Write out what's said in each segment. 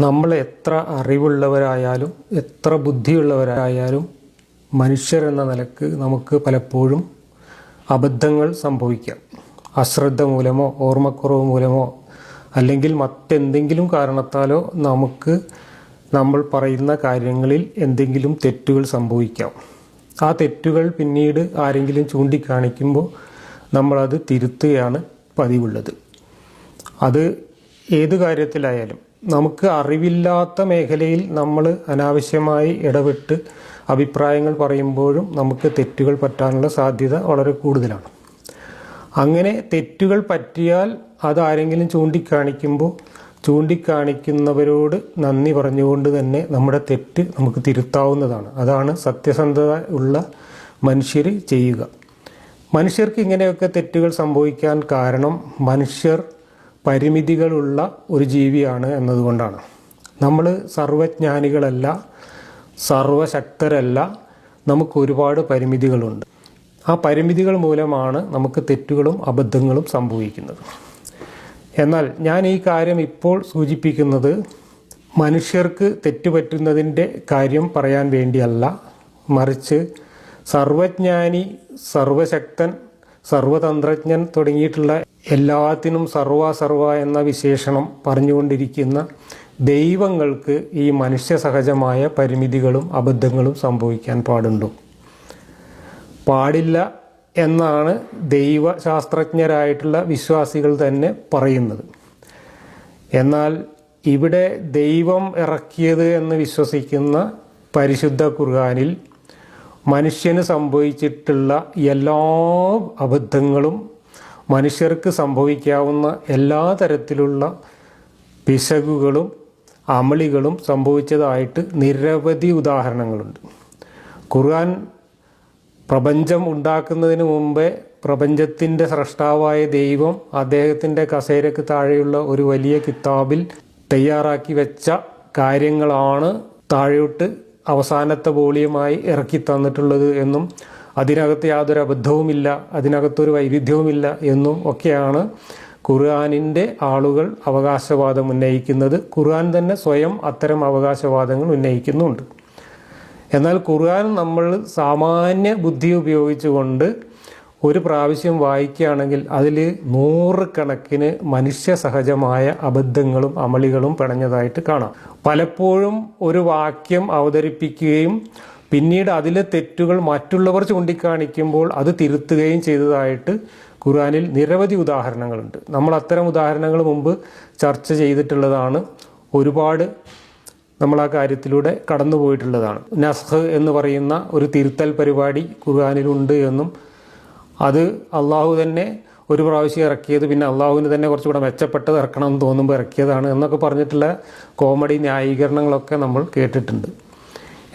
നമ്മൾ എത്ര അറിവുള്ളവരായാലും എത്ര ബുദ്ധിയുള്ളവരായാലും മനുഷ്യർ എന്ന നിലയ്ക്ക് നമുക്ക് പലപ്പോഴും അബദ്ധങ്ങൾ സംഭവിക്കാം. അശ്രദ്ധ മൂലമോ ഓർമ്മക്കുറവ് മൂലമോ അല്ലെങ്കിൽ മറ്റെന്തെങ്കിലും കാരണത്താലോ നമുക്ക് നമ്മൾ പറയുന്ന കാര്യങ്ങളിൽ എന്തെങ്കിലും തെറ്റുകൾ സംഭവിക്കാം. ആ തെറ്റുകൾ പിന്നീട് ആരെങ്കിലും ചൂണ്ടിക്കാണിക്കുമ്പോൾ നമ്മളത് തിരുത്തുകയാണ് പതിവുള്ളത്. അത് ഏത് കാര്യത്തിലായാലും നമുക്ക് അറിവില്ലാത്ത മേഖലയിൽ നമ്മൾ അനാവശ്യമായി ഇടപെട്ട് അഭിപ്രായങ്ങൾ പറയുമ്പോഴും നമുക്ക് തെറ്റുകൾ പറ്റാനുള്ള സാധ്യത വളരെ കൂടുതലാണ്. അങ്ങനെ തെറ്റുകൾ പറ്റിയാൽ അത് ആരെങ്കിലും ചൂണ്ടിക്കാണിക്കുമ്പോൾ ചൂണ്ടിക്കാണിക്കുന്നവരോട് നന്ദി പറഞ്ഞുകൊണ്ട് തന്നെ നമ്മുടെ തെറ്റ് നമുക്ക് തിരുത്താവുന്നതാണ്. അതാണ് സത്യസന്ധത ഉള്ള മനുഷ്യർ ചെയ്യുക. മനുഷ്യർക്ക് ഇങ്ങനെയൊക്കെ തെറ്റുകൾ സംഭവിക്കാൻ കാരണം മനുഷ്യർ പരിമിതികളുള്ള ഒരു ജീവിയാണ് എന്നതുകൊണ്ടാണ്. നമ്മൾ സർവജ്ഞാനികളല്ല സർവശക്തരല്ല നമുക്ക് ഒരുപാട് പരിമിതികളുണ്ട്. ആ പരിമിതികൾ മൂലമാണ് നമുക്ക് തെറ്റുകളും അബദ്ധങ്ങളും സംഭവിക്കുന്നത്. എന്നാൽ ഞാൻ ഈ കാര്യം ഇപ്പോൾ സൂചിപ്പിക്കുന്നത് മനുഷ്യർക്ക് തെറ്റുപറ്റുന്നതിന്റെ കാര്യം പറയാൻ വേണ്ടിയല്ല. മറിച്ച് സർവജ്ഞാനി സർവശക്തൻ സർവതന്ത്രജ്ഞൻ തുടങ്ങിയിട്ടുള്ള എല്ലാത്തിനും സർവ സർവ എന്ന വിശേഷണം പറഞ്ഞുകൊണ്ടിരിക്കുന്ന ദൈവങ്ങൾക്ക് ഈ മനുഷ്യ സഹജമായ പരിമിതികളും അബദ്ധങ്ങളും സംഭവിക്കാൻ പാടുണ്ടോ? പാടില്ല എന്നാണ് ദൈവശാസ്ത്രജ്ഞരായിട്ടുള്ള വിശ്വാസികൾ തന്നെ പറയുന്നത്. എന്നാൽ ഇവിടെ ദൈവം ഇറക്കിയത് എന്ന് വിശ്വസിക്കുന്ന പരിശുദ്ധ ഖുർആാനിൽ മനുഷ്യന് സംഭവിച്ചിട്ടുള്ള എല്ലാ അബദ്ധങ്ങളും മനുഷ്യർക്ക് സംഭവിക്കാവുന്ന എല്ലാ തരത്തിലുള്ള പിശകുകളും അമളികളും സംഭവിച്ചതായിട്ട് നിരവധി ഉദാഹരണങ്ങളുണ്ട്. ഖുർആൻ പ്രപഞ്ചം ഉണ്ടാക്കുന്നതിന് മുമ്പേ പ്രപഞ്ചത്തിന്റെ സ്രഷ്ടാവായ ദൈവം അദ്ദേഹത്തിന്റെ കസേരക്ക് താഴെയുള്ള ഒരു വലിയ കിതാബിൽ തയ്യാറാക്കി വെച്ച കാര്യങ്ങളാണ് താഴോട്ട് അവസാനത്തെ വോളിയമായി ഇറക്കി തന്നിട്ടുള്ളത് എന്നും അതിനകത്ത് യാതൊരു അബദ്ധവുമില്ല അതിനകത്തൊരു വൈവിധ്യവുമില്ല എന്നും ഒക്കെയാണ് ഖുർആാനിന്റെ ആളുകൾ അവകാശവാദം ഉന്നയിക്കുന്നത്. ഖുർആൻ തന്നെ സ്വയം അത്തരം അവകാശവാദങ്ങൾ ഉന്നയിക്കുന്നുണ്ട്. എന്നാൽ ഖുർആൻ നമ്മൾ സാമാന്യ ബുദ്ധി ഉപയോഗിച്ചുകൊണ്ട് ഒരു പ്രാവശ്യം വായിക്കുകയാണെങ്കിൽ അതിൽ നൂറുകണക്കിന് മനുഷ്യ സഹജമായ അബദ്ധങ്ങളും അമളികളും പിണഞ്ഞതായിട്ട് കാണാം. പലപ്പോഴും ഒരു വാക്യം അവതരിപ്പിക്കുകയും പിന്നീട് അതിലെ തെറ്റുകൾ മറ്റുള്ളവർ ചൂണ്ടിക്കാണിക്കുമ്പോൾ അത് തിരുത്തുകയും ചെയ്തതായിട്ട് ഖുർആനിൽ നിരവധി ഉദാഹരണങ്ങളുണ്ട്. നമ്മൾ അത്തരം ഉദാഹരണങ്ങൾ മുമ്പ് ചർച്ച ചെയ്തിട്ടുള്ളതാണ്. ഒരുപാട് നമ്മൾ ആ കാര്യത്തിലൂടെ കടന്നുപോയിട്ടുള്ളതാണ്. നസ്ഹ് എന്ന് പറയുന്ന ഒരു തിരുത്തൽ പരിപാടി ഖുർആാനിലുണ്ട് എന്നും അത് അള്ളാഹു തന്നെ ഒരു പ്രാവശ്യം ഇറക്കിയത് പിന്നെ അള്ളാഹുവിന് തന്നെ കുറച്ചുകൂടെ മെച്ചപ്പെട്ടത് ഇറക്കണം എന്ന് തോന്നുമ്പോൾ ഇറക്കിയതാണ് എന്നൊക്കെ പറഞ്ഞിട്ടുള്ള കോമഡി ന്യായീകരണങ്ങളൊക്കെ നമ്മൾ കേട്ടിട്ടുണ്ട്.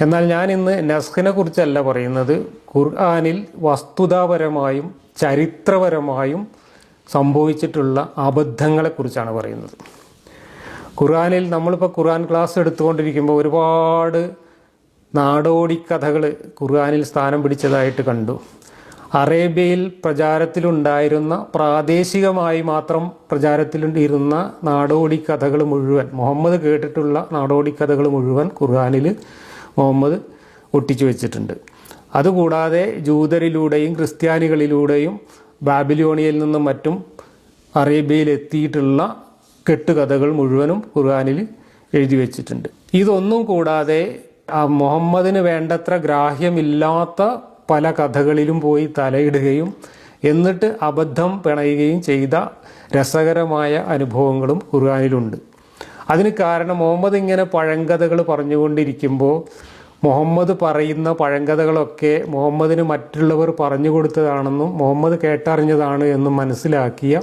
എന്നാൽ ഞാൻ ഇന്ന് നസ്ഖിനെ കുറിച്ചല്ല പറയുന്നത്. ഖുർആാനിൽ വസ്തുതാപരമായും ചരിത്രപരമായും സംഭവിച്ചിട്ടുള്ള അബദ്ധങ്ങളെക്കുറിച്ചാണ് പറയുന്നത്. ഖുർആാനിൽ നമ്മളിപ്പോൾ ഖുർആൻ ക്ലാസ് എടുത്തുകൊണ്ടിരിക്കുമ്പോൾ ഒരുപാട് നാടോടി കഥകൾ ഖുർആാനിൽ സ്ഥാനം പിടിച്ചതായിട്ട് കണ്ടു. അറേബ്യയിൽ പ്രചാരത്തിലുണ്ടായിരുന്ന പ്രാദേശികമായി മാത്രം പ്രചാരത്തിലുണ്ടിരുന്ന നാടോടി കഥകൾ മുഴുവൻ മുഹമ്മദ് കേട്ടിട്ടുള്ള നാടോടി കഥകൾ മുഴുവൻ ഖുർആാനിൽ മുഹമ്മദ് ഒട്ടിച്ചു വെച്ചിട്ടുണ്ട്. അതുകൂടാതെ ജൂതരിലൂടെയും ക്രിസ്ത്യാനികളിലൂടെയും ബാബിലോണിയയിൽ നിന്നും മറ്റും അറേബ്യയിൽ എത്തിയിട്ടുള്ള കെട്ടുകഥകൾ മുഴുവനും ഖുർആാനിൽ എഴുതി വെച്ചിട്ടുണ്ട്. ഇതൊന്നും കൂടാതെ മുഹമ്മദിന് വേണ്ടത്ര ഗ്രാഹ്യമില്ലാത്ത പല കഥകളിലും പോയി തലയിടുകയും എന്നിട്ട് അബദ്ധം പിണയുകയും ചെയ്ത രസകരമായ അനുഭവങ്ങളും ഖുർആാനിലുണ്ട്. അതിന് കാരണം മുഹമ്മദ് ഇങ്ങനെ പഴങ്കഥകൾ പറഞ്ഞുകൊണ്ടിരിക്കുമ്പോൾ മുഹമ്മദ് പറയുന്ന പഴങ്കഥകളൊക്കെ മുഹമ്മദിന് മറ്റുള്ളവർ പറഞ്ഞു കൊടുത്തതാണെന്നും മുഹമ്മദ് കേട്ടറിഞ്ഞതാണ് എന്നും മനസ്സിലാക്കിയ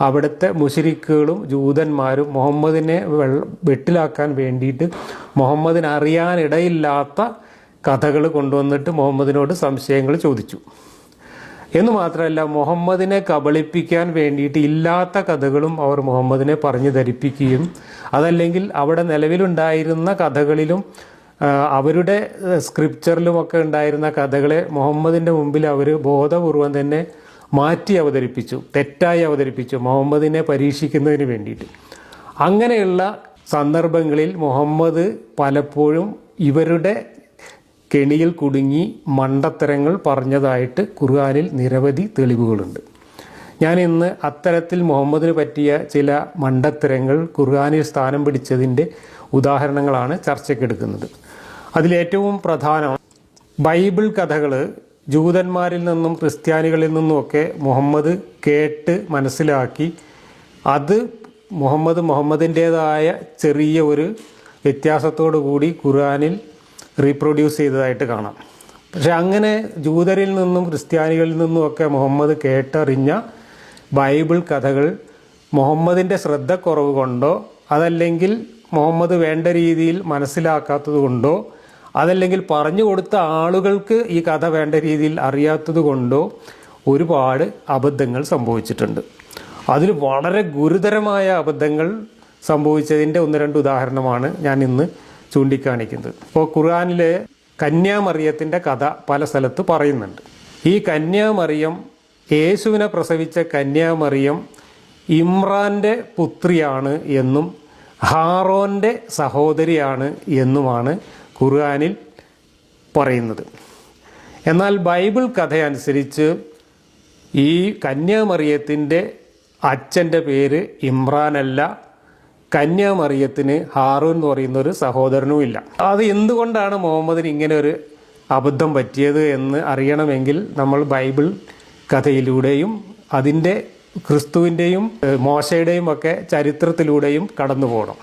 അവിടുത്തെ മുഷിരിക്കുകളും ജൂതന്മാരും മുഹമ്മദിനെ വെട്ടിലാക്കാൻ വേണ്ടിയിട്ട് മുഹമ്മദിന് അറിയാനിടയില്ലാത്ത കഥകൾ കൊണ്ടുവന്നിട്ട് മുഹമ്മദിനോട് സംശയങ്ങൾ ചോദിച്ചു. എന്ന് മാത്രമല്ല മുഹമ്മദിനെ കബളിപ്പിക്കാൻ വേണ്ടിയിട്ട് ഇല്ലാത്ത കഥകളും അവർ മുഹമ്മദിനെ പറഞ്ഞു ധരിപ്പിക്കുകയും അതല്ലെങ്കിൽ അവിടെ നിലവിലുണ്ടായിരുന്ന കഥകളിലും അവരുടെ സ്ക്രിപ്ചറിലുമൊക്കെ ഉണ്ടായിരുന്ന കഥകളെ മുഹമ്മദിന്റെ മുമ്പിൽ അവർ ബോധപൂർവം തന്നെ മാറ്റി അവതരിപ്പിച്ചു തെറ്റായി അവതരിപ്പിച്ചു മുഹമ്മദിനെ പരീക്ഷിക്കുന്നതിന് വേണ്ടിയിട്ട്. അങ്ങനെയുള്ള സന്ദർഭങ്ങളിൽ മുഹമ്മദ് പലപ്പോഴും ഇവരുടെ കെണിയിൽ കുടുങ്ങി മണ്ടത്തരങ്ങൾ പറഞ്ഞതായിട്ട് ഖുർആാനിൽ നിരവധി തെളിവുകളുണ്ട്. ഞാൻ ഇന്ന് അത്തരത്തിൽ മുഹമ്മദിന് പറ്റിയ ചില മണ്ടത്തരങ്ങൾ ഖുർആാനിൽ സ്ഥാനം പിടിച്ചതിന്റെ ഉദാഹരണങ്ങളാണ് ചർച്ചയ്ക്കെടുക്കുന്നത്. അതിലേറ്റവും പ്രധാനം ബൈബിൾ കഥകൾ ജൂതന്മാരിൽ നിന്നും ക്രിസ്ത്യാനികളിൽ നിന്നുമൊക്കെ മുഹമ്മദ് കേട്ട് മനസ്സിലാക്കി അത് മുഹമ്മദ് മുഹമ്മദിന്റേതായ ചെറിയ ഒരു വ്യത്യാസത്തോടു കൂടി ഖുർആനിൽ റീപ്രൊഡ്യൂസ് ചെയ്തതായിട്ട് കാണാം. പക്ഷെ അങ്ങനെ ജൂതരിൽ നിന്നും ക്രിസ്ത്യാനികളിൽ നിന്നും ഒക്കെ മുഹമ്മദ് കേട്ടറിഞ്ഞ ബൈബിൾ കഥകൾ മുഹമ്മദിന്റെ ശ്രദ്ധക്കുറവ് കൊണ്ടോ അതല്ലെങ്കിൽ മുഹമ്മദ് വേണ്ട രീതിയിൽ മനസ്സിലാക്കാത്തത് കൊണ്ടോ അതല്ലെങ്കിൽ പറഞ്ഞു കൊടുത്ത ആളുകൾക്ക് ഈ കഥ വേണ്ട രീതിയിൽ അറിയാത്തത് കൊണ്ടോ ഒരുപാട് അബദ്ധങ്ങൾ സംഭവിച്ചിട്ടുണ്ട്. അതിൽ വളരെ ഗുരുതരമായ അബദ്ധങ്ങൾ സംഭവിച്ചതിന്റെ ഒന്ന് രണ്ട് ഉദാഹരണമാണ് ഞാൻ ഇന്ന് ചൂണ്ടിക്കാണിക്കുന്നത്. ഇപ്പോൾ ഖുർആാനിലെ കന്യാമറിയത്തിന്റെ കഥ പല സ്ഥലത്ത് പറയുന്നുണ്ട്. ഈ കന്യാമറിയം യേശുവിനെ പ്രസവിച്ച കന്യാമറിയം ഇമ്രാന്റെ പുത്രിയാണ് എന്നും ഹാറോന്റെ സഹോദരിയാണ് എന്നുമാണ് ഖുർആാനിൽ പറയുന്നത്. എന്നാൽ ബൈബിൾ കഥയനുസരിച്ച് ഈ കന്യാമറിയത്തിന്റെ അച്ഛന്റെ പേര് ഇമ്രാനല്ല കന്യാമറിയത്തിന് ഹാറൂൻ എന്ന് പറയുന്ന ഒരു സഹോദരനും ഇല്ല. അത് എന്തുകൊണ്ടാണ് മുഹമ്മദിന് ഇങ്ങനെ ഒരു അബദ്ധം പറ്റിയത് എന്ന് അറിയണമെങ്കിൽ നമ്മൾ ബൈബിൾ കഥയിലൂടെയും അതിന്റെ ക്രിസ്തുവിന്റെയും മോശയുടെയും ഒക്കെ ചരിത്രത്തിലൂടെയും കടന്നു പോകണം.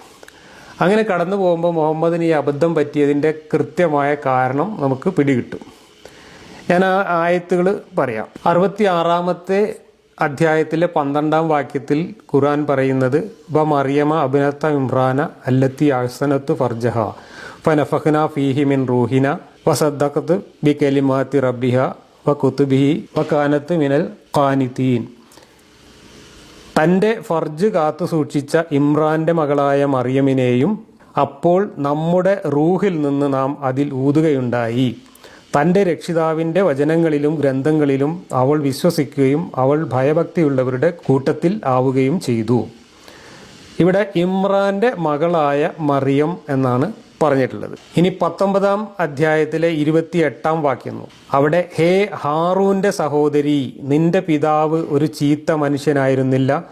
അങ്ങനെ കടന്നു പോകുമ്പോൾ മുഹമ്മദിന് ഈ അബദ്ധം പറ്റിയതിന്റെ കൃത്യമായ കാരണം നമുക്ക് പിടികിട്ടും. ഞാൻ ആ ആയത്തുകൾ പറയാം. അറുപത്തി ആറാമത്തെ അധ്യായത്തിലെ പന്ത്രണ്ടാം വാക്യത്തിൽ ഖുർആൻ പറയുന്നത് ബ മറിയമ അഭിനത്ത ഇമ്രാന അല്ലത്തി അഹ്സനത്ത് ഫർജഹ ഫനഫഹ്ന ഫീഹി മിൻ റൂഹിന വസദ്ദഖത്ത് ബി കലിമാത്തി റബ്ബിഹ വ കുത്തുബിഹി വ കാനത്ത് മിനൽ ഖാനിത്തീൻ തന്റെ ഫർജ് കാത്തു സൂക്ഷിച്ച ഇമ്രാന്റെ മകളായ മറിയമിനെയും അപ്പോൾ നമ്മുടെ റൂഹിൽ നിന്ന് നാം അതിൽ ഊതുകയുണ്ടായി. തന്റെ രക്ഷിതാവിന്റെ വചനങ്ങളിലും ഗ്രന്ഥങ്ങളിലും അവൾ വിശ്വസിക്കുകയും അവൾ ഭയഭക്തിയുള്ളവരുടെ കൂട്ടത്തിൽ ആവുകയും ചെയ്തു. ഇവിടെ ഇമ്രാന്റെ മകളായ മറിയം എന്നാണ് പറഞ്ഞിട്ടുള്ളത്. ഇനി പത്തൊമ്പതാം അധ്യായത്തിലെ ഇരുപത്തി എട്ടാം വാക്യം അവിടെ ഹേ ഹാറൂന്റെ സഹോദരി നിന്റെ പിതാവ് ഒരു ചീത്ത മനുഷ്യനായിരുന്നില്ല.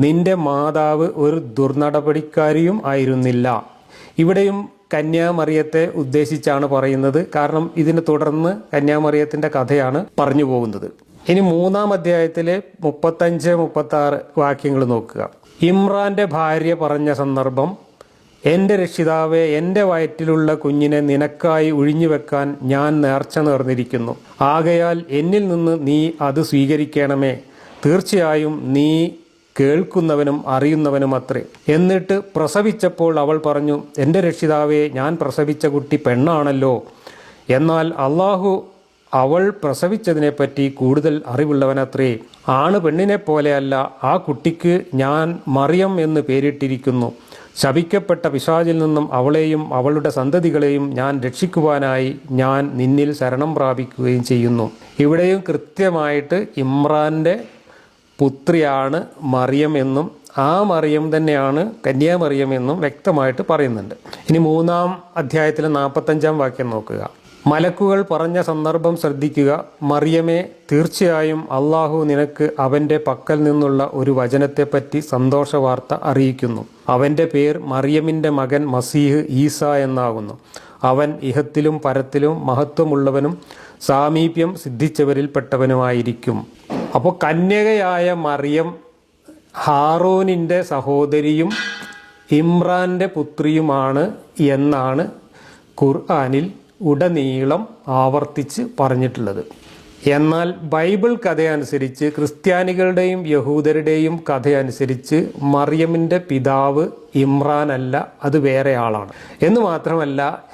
നിന്റെ മാതാവ് ഒരു ദുർനടപടിക്കാരിയും ആയിരുന്നില്ല. ഇവിടെയും കന്യാമറിയത്തെ ഉദ്ദേശിച്ചാണ് പറയുന്നത്. കാരണം ഇതിനെ തുടർന്ന് കന്യാമറിയത്തിന്റെ കഥയാണ് പറഞ്ഞു പോകുന്നത്. ഇനി മൂന്നാം അധ്യായത്തിലെ മുപ്പത്തഞ്ച് മുപ്പത്തി ആറ് വാക്യങ്ങൾ നോക്കുക. ഇമ്രാന്റെ ഭാര്യ പറഞ്ഞ സന്ദർഭം എന്റെ രക്ഷിതാവെ എന്റെ വയറ്റിലുള്ള കുഞ്ഞിനെ നിനക്കായി ഒഴിഞ്ഞു വെക്കാൻ ഞാൻ നേർച്ച നേർന്നിരിക്കുന്നു. ആകയാൽ എന്നിൽ നിന്ന് നീ അത് സ്വീകരിക്കണമേ. തീർച്ചയായും നീ കേൾക്കുന്നവനും അറിയുന്നവനും അത്രേ. എന്നിട്ട് പ്രസവിച്ചപ്പോൾ അവൾ പറഞ്ഞു എന്റെ രക്ഷിതാവെ ഞാൻ പ്രസവിച്ച കുട്ടി പെണ്ണാണല്ലോ. എന്നാൽ അള്ളാഹു അവൾ പ്രസവിച്ചതിനെപ്പറ്റി കൂടുതൽ അറിവുള്ളവനത്രേ. ആണ് പെണ്ണിനെ പോലെയല്ല ആ കുട്ടിക്ക് ഞാൻ മറിയം എന്ന് പേരിട്ടിരിക്കുന്നു. ശപിക്കപ്പെട്ട പിശാചിൽ നിന്നും അവളെയും അവളുടെ സന്തതികളെയും ഞാൻ രക്ഷിക്കുവാനായി ഞാൻ നിന്നിൽ ശരണം പ്രാപിക്കുകയും ചെയ്യുന്നു. ഇവിടെയും കൃത്യമായിട്ട് ഇമ്രാന്റെ പുത്രിയാണ് മറിയം എന്നും ആ മറിയം തന്നെയാണ് കന്യാമറിയം എന്നും വ്യക്തമായിട്ട് പറയുന്നുണ്ട്. ഇനി മൂന്നാം അധ്യായത്തിലെ നാൽപ്പത്തഞ്ചാം വാക്യം നോക്കുക. മലക്കുകൾ പറഞ്ഞ സന്ദർഭം ശ്രദ്ധിക്കുക. മറിയമേ തീർച്ചയായും അള്ളാഹു നിനക്ക് അവന്റെ പക്കൽ നിന്നുള്ള ഒരു വചനത്തെപ്പറ്റി സന്തോഷ വാർത്ത അറിയിക്കുന്നു. അവന്റെ പേർ മറിയമിന്റെ മകൻ മസീഹ് ഈസ എന്നാകുന്നു. അവൻ ഇഹത്തിലും പരത്തിലും മഹത്വമുള്ളവനും സാമീപ്യം സിദ്ധിച്ചവരിൽപ്പെട്ടവനുമായിരിക്കും. അപ്പോൾ കന്യകയായ മറിയം ഹാറൂനിന്റെ സഹോദരിയും ഇമ്രാന്റെ പുത്രിയുമാണ് എന്നാണ് ഖുർആാനിൽ ഉടനീളം ആവർത്തിച്ച് പറഞ്ഞിട്ടുള്ളത്. എന്നാൽ ബൈബിൾ കഥയനുസരിച്ച് ക്രിസ്ത്യാനികളുടെയും യഹൂദരുടെയും കഥയനുസരിച്ച് മറിയമിന്റെ പിതാവ് ഇമ്രാൻ അല്ല അത് വേറെ ആളാണ്. എന്ന് മാത്രമല്ല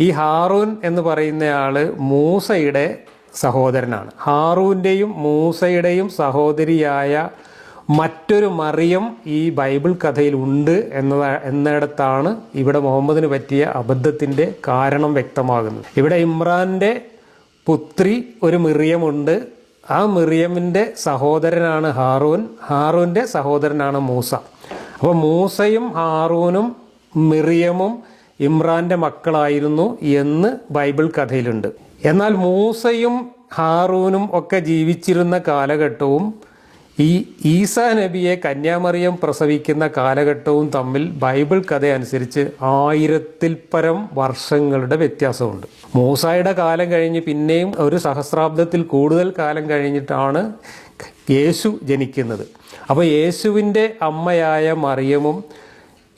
ഈ ഹാറൂൻ എന്ന് പറയുന്നയാൾ മൂസയുടെ സഹോദരനാണ്. ഹാറൂന്റെയും മൂസയുടെയും സഹോദരിയായ മറ്റൊരു മറിയം ഈ ബൈബിൾ കഥയിൽ ഉണ്ട് എന്നത എന്നിടത്താണ് ഇവിടെ മുഹമ്മദിന് പറ്റിയ അബദ്ധത്തിന്റെ കാരണം വ്യക്തമാകുന്നത്. ഇവിടെ ഇമ്രാന്റെ പുത്രി ഒരു മിറിയമുണ്ട്. ആ മിറിയമിന്റെ സഹോദരനാണ് ഹാറൂൻ. ഹാറൂന്റെ സഹോദരനാണ് മൂസ. അപ്പോൾ മൂസയും ഹാറൂനും മിറിയമും ഇമ്രാന്റെ മക്കളായിരുന്നു എന്ന് ബൈബിൾ കഥയിലുണ്ട്. എന്നാൽ മൂസയും ഹാറൂനും ഒക്കെ ജീവിച്ചിരുന്ന കാലഘട്ടവും ഈ ഈസാ നബിയെ കന്യാമറിയം പ്രസവിക്കുന്ന കാലഘട്ടവും തമ്മിൽ ബൈബിൾ കഥ അനുസരിച്ച് ആയിരത്തിൽ പരം വർഷങ്ങളുടെ വ്യത്യാസമുണ്ട്. മൂസായുടെ കാലം കഴിഞ്ഞ് പിന്നെയും ഒരു സഹസ്രാബ്ദത്തിൽ കൂടുതൽ കാലം കഴിഞ്ഞിട്ടാണ് യേശു ജനിക്കുന്നത്. അപ്പോൾ യേശുവിന്റെ അമ്മയായ മറിയമും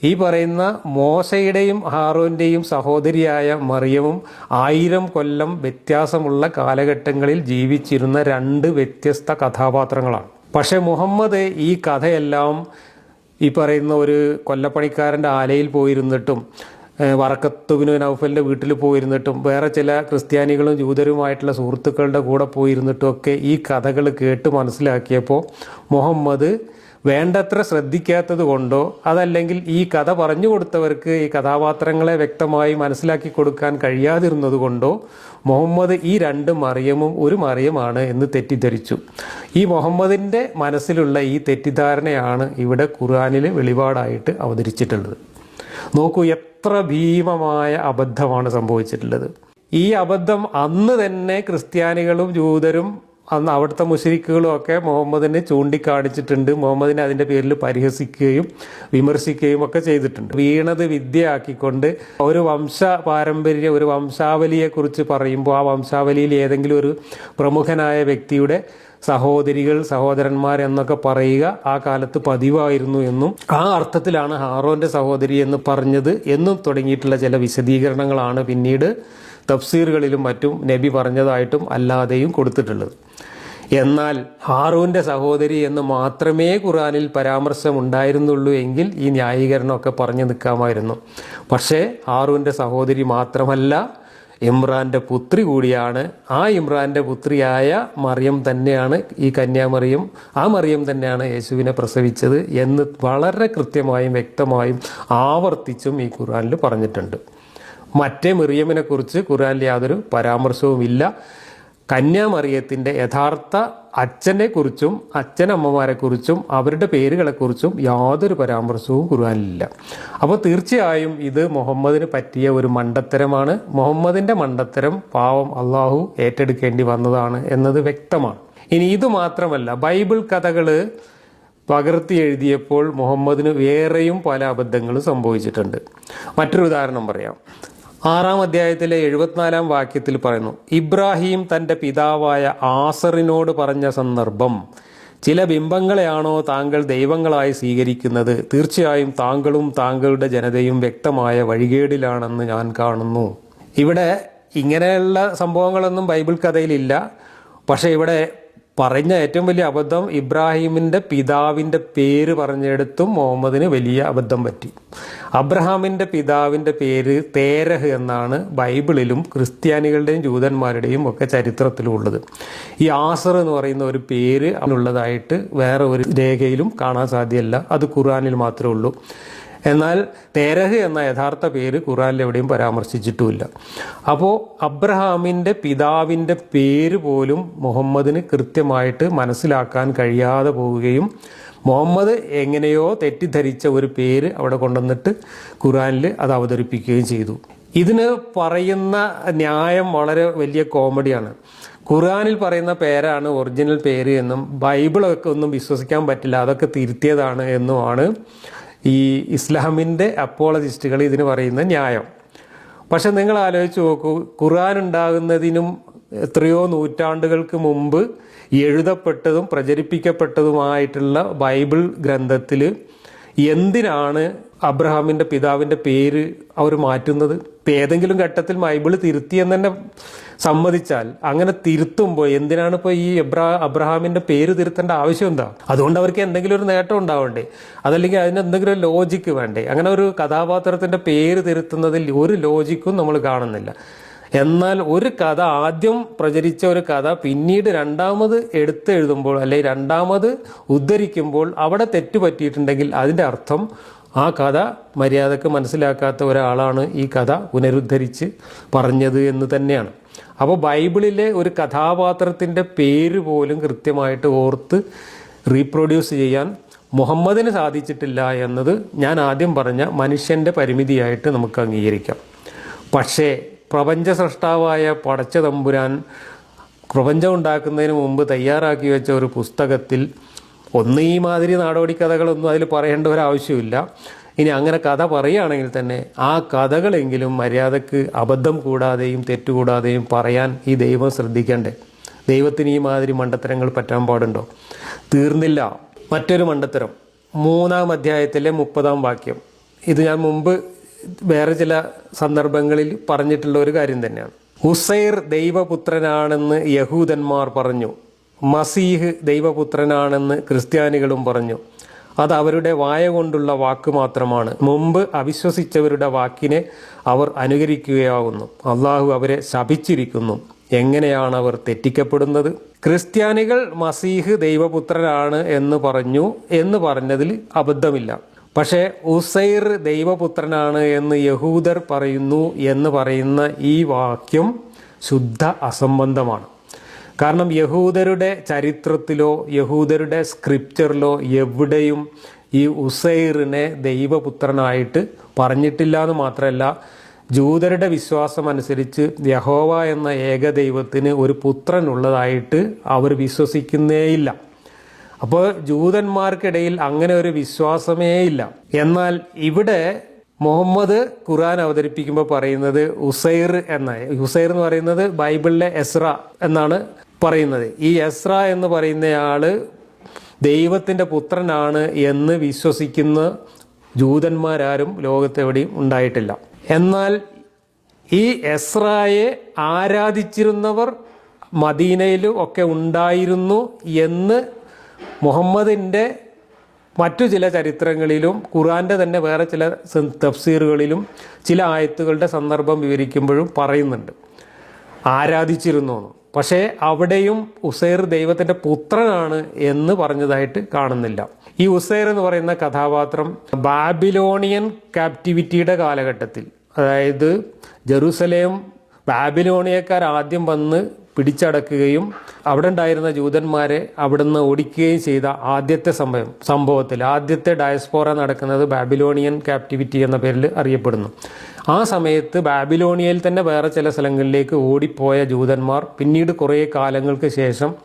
ഈ പറയുന്ന മോശയുടെയും ഹാറോന്റെയും സഹോദരിയായ മറിയവും ആയിരം കൊല്ലം വ്യത്യാസമുള്ള കാലഘട്ടങ്ങളിൽ ജീവിച്ചിരുന്ന രണ്ട് വ്യത്യസ്ത കഥാപാത്രങ്ങളാണ്. പക്ഷേ മുഹമ്മദ് ഈ കഥയെല്ലാം ഈ പറയുന്ന ഒരു കൊല്ലപ്പണിക്കാരന്റെ ആലയിൽ പോയിരുന്നിട്ടും വറക്കത്തുബിന് നൗഫലിന്റെ വീട്ടിൽ പോയിരുന്നിട്ടും വേറെ ചില ക്രിസ്ത്യാനികളും ജൂതരുമായിട്ടുള്ള സുഹൃത്തുക്കളുടെ കൂടെ പോയിരുന്നിട്ടും ഒക്കെ ഈ കഥകൾ കേട്ട് മനസ്സിലാക്കിയപ്പോൾ മുഹമ്മദ് വേണ്ടത്ര ശ്രദ്ധിക്കാത്തത് കൊണ്ടോ അതല്ലെങ്കിൽ ഈ കഥ പറഞ്ഞു കൊടുത്തവർക്ക് ഈ കഥാപാത്രങ്ങളെ വ്യക്തമായി മനസ്സിലാക്കി കൊടുക്കാൻ കഴിയാതിരുന്നത് കൊണ്ടോ മുഹമ്മദ് ഈ രണ്ട് മറിയമും ഒരു മറിയമാണ് എന്ന് തെറ്റിദ്ധരിച്ചു. ഈ മുഹമ്മദിന്റെ മനസ്സിലുള്ള ഈ തെറ്റിദ്ധാരണയാണ് ഇവിടെ ഖുർആാനിൽ വെളിപാടായിട്ട് അവതരിച്ചിട്ടുള്ളത്. നോക്കൂ എത്ര ഭീമമായ അബദ്ധമാണ് സംഭവിച്ചിട്ടുള്ളത്. ഈ അബദ്ധം അന്ന് തന്നെ ക്രിസ്ത്യാനികളും ജൂതരും അന്ന് അവിടുത്തെ മുഷരിക്കുകളും ഒക്കെ മുഹമ്മദിനെ ചൂണ്ടിക്കാണിച്ചിട്ടുണ്ട്. മുഹമ്മദിനെ അതിന്റെ പേരിൽ പരിഹസിക്കുകയും വിമർശിക്കുകയും ഒക്കെ ചെയ്തിട്ടുണ്ട്. വീണത് വിദ്യയാക്കിക്കൊണ്ട് ഒരു വംശ പാരമ്പര്യ ഒരു വംശാവലിയെക്കുറിച്ച് പറയുമ്പോൾ ആ വംശാവലിയിൽ ഏതെങ്കിലും ഒരു പ്രമുഖനായ വ്യക്തിയുടെ സഹോദരികൾ സഹോദരന്മാർ എന്നൊക്കെ പറയുക ആ കാലത്ത് പതിവായിരുന്നു എന്നും ആ അർത്ഥത്തിലാണ് ഹാറോന്റെ സഹോദരി എന്ന് പറഞ്ഞത് എന്നും തുടങ്ങിയിട്ടുള്ള ചില വിശദീകരണങ്ങളാണ് പിന്നീട് തഫ്സീറുകളിലും മറ്റും നബി പറഞ്ഞതായിട്ടും അല്ലാതെയും കൊടുത്തിട്ടുള്ളത്. എന്നാൽ ഹാറൂന്റെ സഹോദരി എന്ന് മാത്രമേ ഖുറാനിൽ പരാമർശം ഉണ്ടായിരുന്നുള്ളൂ എങ്കിൽ ഈ ന്യായീകരണമൊക്കെ പറഞ്ഞു നിൽക്കാമായിരുന്നു. പക്ഷേ ഹാറൂന്റെ സഹോദരി മാത്രമല്ല ഇമ്രാന്റെ പുത്രി കൂടിയാണ്. ആ ഇമ്രാന്റെ പുത്രിയായ മറിയം തന്നെയാണ് ഈ കന്യാമറിയം ആ മറിയം തന്നെയാണ് യേശുവിനെ പ്രസവിച്ചത് എന്ന് വളരെ കൃത്യമായും വ്യക്തമായും ആവർത്തിച്ചും ഈ ഖുറാനിൽ പറഞ്ഞിട്ടുണ്ട്. മറ്റേ മെറിയമിനെക്കുറിച്ച് ഖുറാനിൽ യാതൊരു പരാമർശവുമില്ല കന്യാമറിയത്തിന്റെ യഥാർത്ഥ അച്ഛനെക്കുറിച്ചും അച്ഛനമ്മമാരെക്കുറിച്ചും അവരുടെ പേരുകളെക്കുറിച്ചും യാതൊരു പരാമർശവും ഖുർആാനിലില്ല അപ്പോൾ തീർച്ചയായും ഇത് മുഹമ്മദിന് പറ്റിയ ഒരു മണ്ടത്തരമാണ്. മുഹമ്മദിന്റെ മണ്ടത്തരം പാവം അള്ളാഹു ഏറ്റെടുക്കേണ്ടി വന്നതാണ് എന്നത് വ്യക്തമാണ്. ഇനി ഇത് മാത്രമല്ല ബൈബിൾ കഥകൾ പകർത്തി എഴുതിയപ്പോൾ മുഹമ്മദിന് വേറെയും പല അബദ്ധങ്ങളും സംഭവിച്ചിട്ടുണ്ട്. മറ്റൊരു ഉദാഹരണം പറയാം. ആറാം അധ്യായത്തിലെ എഴുപത്തിനാലാം വാക്യത്തിൽ പറയുന്നു ഇബ്രാഹിം തന്റെ പിതാവായ ആസറിനോട് പറഞ്ഞ സന്ദർഭം ചില ബിംബങ്ങളെയാണോ താങ്കൾ ദൈവങ്ങളായി സ്വീകരിക്കുന്നത്? തീർച്ചയായും താങ്കളും താങ്കളുടെ ജനതയും വ്യക്തമായ വഴികേടിലാണെന്ന് ഞാൻ കാണുന്നു. ഇവിടെ ഇങ്ങനെയുള്ള സംഭവങ്ങളൊന്നും ബൈബിൾ കഥയിലില്ല. പക്ഷേ ഇവിടെ പറഞ്ഞ ഏറ്റവും വലിയ അബദ്ധം ഇബ്രാഹിമിന്റെ പിതാവിന്റെ പേര് പറഞ്ഞെടുത്തും മുഹമ്മദിന് വലിയ അബദ്ധം പറ്റി. അബ്രഹാമിന്റെ പിതാവിന്റെ പേര് തേരഹ് എന്നാണ് ബൈബിളിലും ക്രിസ്ത്യാനികളുടെയും ജൂതന്മാരുടെയും ഒക്കെ ചരിത്രത്തിലും ഉള്ളത് ഈ ആസർ എന്ന് പറയുന്ന ഒരു പേര് ഉള്ളതായിട്ട് വേറെ ഒരു രേഖയിലും കാണാൻ സാധ്യമല്ല അത് ഖുർആനിൽ മാത്രമേ ഉള്ളൂ. എന്നാൽ തേരഹ് എന്ന യഥാർത്ഥ പേര് ഖുറാനിൽ എവിടെയും പരാമർശിച്ചിട്ടുമില്ല. അപ്പോൾ അബ്രഹാമിന്റെ പിതാവിന്റെ പേര് പോലും മുഹമ്മദിന് കൃത്യമായിട്ട് മനസ്സിലാക്കാൻ കഴിയാതെ പോവുകയും മുഹമ്മദ് എങ്ങനെയോ തെറ്റിദ്ധരിച്ച ഒരു പേര് അവിടെ കൊണ്ടുവന്നിട്ട് ഖുറാനിൽ അത് അവതരിപ്പിക്കുകയും ചെയ്തു. ഇതിന് പറയുന്ന ന്യായം വളരെ വലിയ കോമഡിയാണ്. ഖുർആനിൽ പറയുന്ന പേരാണ് ഒറിജിനൽ പേര് എന്നും ബൈബിളൊക്കെ ഒന്നും വിശ്വസിക്കാൻ പറ്റില്ല. അതൊക്കെ തിരുത്തിയതാണ് എന്നുമാണ് ഈ ഇസ്ലാമിന്റെ അപ്പോളജിസ്റ്റുകൾ ഇതിന് പറയുന്ന ന്യായം. പക്ഷെ നിങ്ങൾ ആലോചിച്ച് നോക്കൂ ഖുർആൻ ഉണ്ടാകുന്നതിനും എത്രയോ നൂറ്റാണ്ടുകൾക്ക് മുമ്പ് എഴുതപ്പെട്ടതും പ്രചരിപ്പിക്കപ്പെട്ടതുമായിട്ടുള്ള ബൈബിൾ ഗ്രന്ഥത്തിൽ എന്തിനാണ് അബ്രഹാമിന്റെ പിതാവിന്റെ പേര് അവർ മാറ്റുന്നത്? ഇപ്പം ഏതെങ്കിലും ഘട്ടത്തിൽ ബൈബിൾ തിരുത്തിയെന്ന് തന്നെ സമ്മതിച്ചാൽ അങ്ങനെ തിരുത്തുമ്പോൾ എന്തിനാണ് ഇപ്പോൾ ഈ എബ്രാ അബ്രഹാമിന്റെ പേര് തിരുത്തേണ്ട ആവശ്യം എന്താ? അതുകൊണ്ട് അവർക്ക് എന്തെങ്കിലും ഒരു നേട്ടം ഉണ്ടാവണ്ടേ? അതല്ലെങ്കിൽ അതിന് എന്തെങ്കിലും ലോജിക്ക് വേണ്ടേ? അങ്ങനെ ഒരു കഥാപാത്രത്തിന്റെ പേര് തിരുത്തുന്നതിൽ ഒരു ലോജിക്കും നമ്മൾ കാണുന്നില്ല. എന്നാൽ ഒരു കഥ ആദ്യം പ്രചരിച്ച ഒരു കഥ പിന്നീട് രണ്ടാമത് എടുത്തെഴുതുമ്പോൾ അല്ലെങ്കിൽ രണ്ടാമത് ഉദ്ധരിക്കുമ്പോൾ അവിടെ തെറ്റ് പറ്റിയിട്ടുണ്ടെങ്കിൽ അതിന്റെ അർത്ഥം ആ കഥ മര്യാദയ്ക്ക് മനസ്സിലാക്കാത്ത ഒരാളാണ് ഈ കഥ പുനരുദ്ധരിച്ച് പറഞ്ഞത് എന്ന് തന്നെയാണ്. അപ്പോൾ ബൈബിളിലെ ഒരു കഥാപാത്രത്തിന്റെ പേര് പോലും കൃത്യമായിട്ട് ഓർത്ത് റീപ്രൊഡ്യൂസ് ചെയ്യാൻ മുഹമ്മദിന് സാധിച്ചിട്ടില്ല എന്നത് ഞാൻ ആദ്യം പറഞ്ഞ മനുഷ്യന്റെ പരിമിതിയായിട്ട് നമുക്ക് അംഗീകരിക്കാം. പക്ഷേ പ്രപഞ്ച സൃഷ്ടാവായ പടച്ച തമ്പുരാൻ പ്രപഞ്ചം ഉണ്ടാക്കുന്നതിന് മുമ്പ് തയ്യാറാക്കി വെച്ച ഒരു പുസ്തകത്തിൽ ഒന്ന് ഈ മാതിരി നാടോടി കഥകളൊന്നും അതിൽ പറയേണ്ട ഒരു ആവശ്യമില്ല ഇനി അങ്ങനെ കഥ പറയുകയാണെങ്കിൽ തന്നെ ആ കഥകളെങ്കിലും മര്യാദയ്ക്ക് അബദ്ധം കൂടാതെയും തെറ്റുകൂടാതെയും പറയാൻ ഈ ദൈവം ശ്രദ്ധിക്കണ്ടേ. ദൈവത്തിന് ഈ മാതിരി മണ്ടത്തരങ്ങൾ പറ്റാൻ പാടുണ്ടോ? തീർന്നില്ല. മറ്റൊരു മണ്ടത്തരം. മൂന്നാം അധ്യായത്തിലെ മുപ്പതാം വാക്യം. ഇത് ഞാൻ മുമ്പ് വേറെ ചില സന്ദർഭങ്ങളിൽ പറഞ്ഞിട്ടുള്ള ഒരു കാര്യം തന്നെയാണ്. ഹുസൈർ ദൈവപുത്രനാണെന്ന് യഹൂദന്മാർ പറഞ്ഞു. മസീഹ് ദൈവപുത്രനാണെന്ന് ക്രിസ്ത്യാനികളും പറഞ്ഞു. അത് അവരുടെ വായ കൊണ്ടുള്ള വാക്ക് മാത്രമാണ്. മുമ്പ് അവിശ്വസിച്ചവരുടെ വാക്കിനെ അവർ അനുകരിക്കുകയാകുന്നു അള്ളാഹു അവരെ ശപിച്ചിരിക്കുന്നു. എങ്ങനെയാണ് അവർ തെറ്റിക്കപ്പെടുന്നത്? ക്രിസ്ത്യാനികൾ മസീഹ് ദൈവപുത്രനാണ് എന്ന് പറഞ്ഞു എന്ന് പറഞ്ഞതിൽ അബദ്ധമില്ല. പക്ഷേ ഉസൈർ ദൈവപുത്രനാണ് എന്ന് യഹൂദർ പറയുന്നു എന്ന് പറയുന്ന ഈ വാക്യം ശുദ്ധ അസംബന്ധമാണ്. കാരണം യഹൂദരുടെ ചരിത്രത്തിലോ യഹൂദരുടെ സ്ക്രിപ്ചറിലോ എവിടെയും ഈ ഉസൈറിനെ ദൈവപുത്രനായിട്ട് പറഞ്ഞിട്ടില്ല എന്ന് മാത്രമല്ല ജൂതരുടെ വിശ്വാസം അനുസരിച്ച് യഹോവ എന്ന ഏകദൈവത്തിന് ഒരു പുത്രനുള്ളതായിട്ട് അവർ വിശ്വസിക്കുന്നേയില്ല. അപ്പോൾ ജൂതന്മാർക്കിടയിൽ അങ്ങനെ ഒരു വിശ്വാസമേ ഇല്ല. എന്നാൽ ഇവിടെ മുഹമ്മദ് ഖുർആൻ അവതരിപ്പിക്കുമ്പോൾ പറയുന്നത് ഉസൈർ എന്ന ഉസൈർ എന്ന് പറയുന്നത് ബൈബിളിലെ എസ്ര എന്നാണ് പറയുന്നത്. ഈ എസ്ര എന്ന് പറയുന്നയാൾ ദൈവത്തിന്റെ പുത്രനാണ് എന്ന് വിശ്വസിക്കുന്ന ജൂതന്മാരാരും ലോകത്തെവിടെയും ഉണ്ടായിട്ടില്ല. എന്നാൽ ഈ എസ്രായെ ആരാധിച്ചിരുന്നവർ മദീനയിലും ഒക്കെ ഉണ്ടായിരുന്നു എന്ന് മുഹമ്മദിന്റെ മറ്റു ചില ചരിത്രങ്ങളിലും ഖുറാന്റെ തന്നെ വേറെ ചില തഫ്സീറുകളിലും ചില ആയത്തുകളുടെ സന്ദർഭം വിവരിക്കുമ്പോഴും പറയുന്നുണ്ട് ആരാധിച്ചിരുന്നു. പക്ഷേ അവിടെയും ഉസൈർ ദൈവത്തിന്റെ പുത്രനാണ് എന്ന് പറഞ്ഞതായിട്ട് കാണുന്നില്ല ഈ ഉസൈർ എന്ന് പറയുന്ന കഥാപാത്രം ബാബിലോണിയൻ ക്യാപ്റ്റിവിറ്റിയുടെ കാലഘട്ടത്തിൽ അതായത് ജെറൂസലേം ബാബിലോണിയക്കാർ ആദ്യം വന്ന് പിടിച്ചടക്കുകയും അവിടെ ഉണ്ടായിരുന്ന ജൂതന്മാരെ അവിടുന്ന് ഓടിക്കുകയും ചെയ്ത ആദ്യത്തെ സംഭവം സംഭവത്തിൽ ആദ്യത്തെ ഡയസ്പോറ നടക്കുന്നത് ബാബിലോണിയൻ ക്യാപ്റ്റിവിറ്റി എന്ന പേരിൽ അറിയപ്പെടുന്നു. ആ സമയത്ത് ബാബിലോണിയയിൽ തന്നെ വേറെ ചില സ്ഥലങ്ങളിലേക്ക് ഓടിപ്പോയ ജൂതന്മാർ പിന്നീട് കുറേ കാലങ്ങൾക്ക് ശേഷം